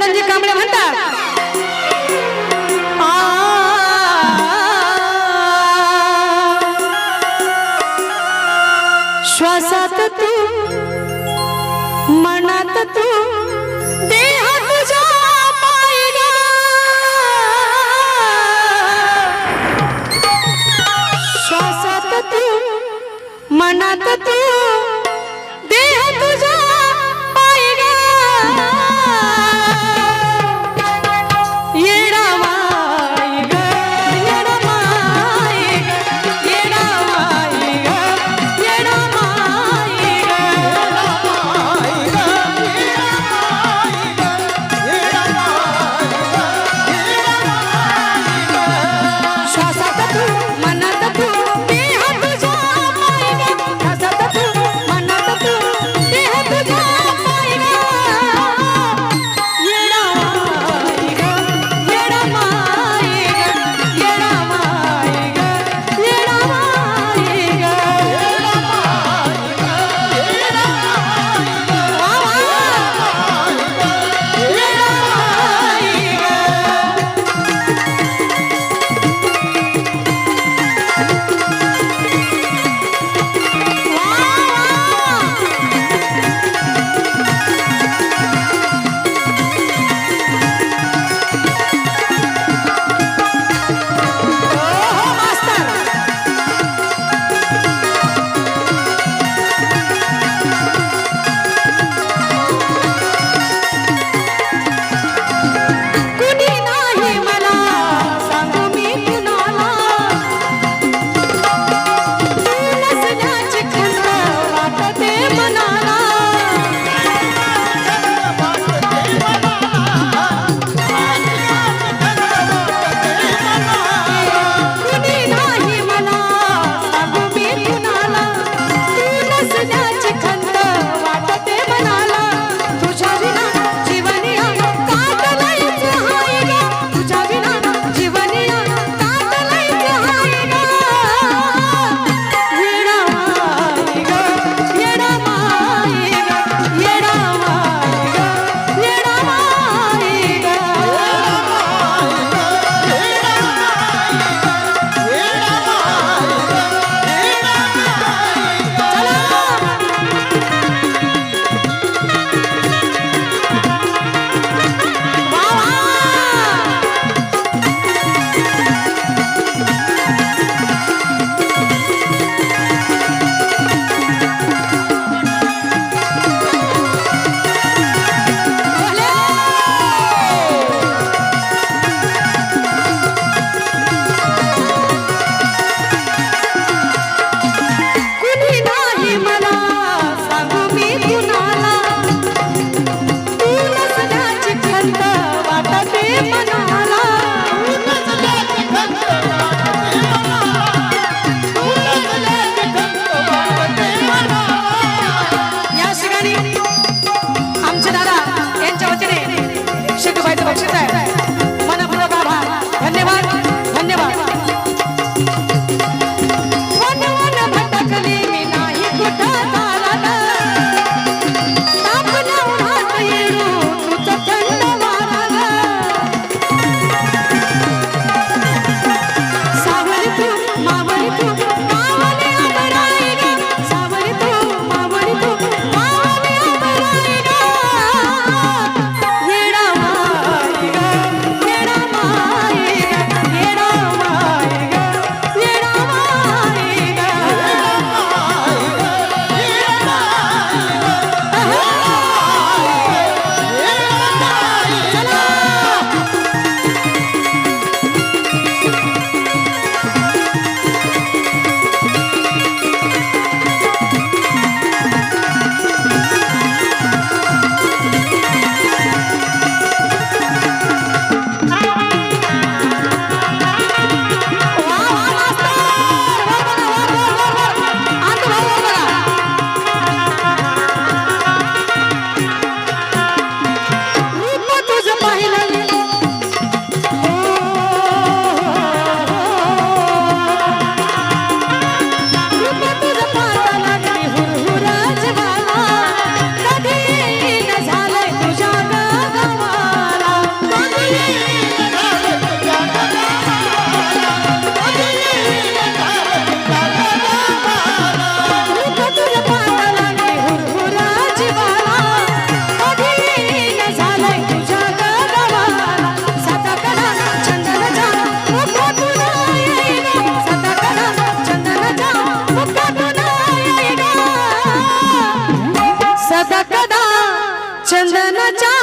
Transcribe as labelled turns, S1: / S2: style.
S1: चंदनजी कांबळे म्हणतात श्वासात तू मनात तू देह तुझ्या श्वासात तू मनात तू ছন্দন চা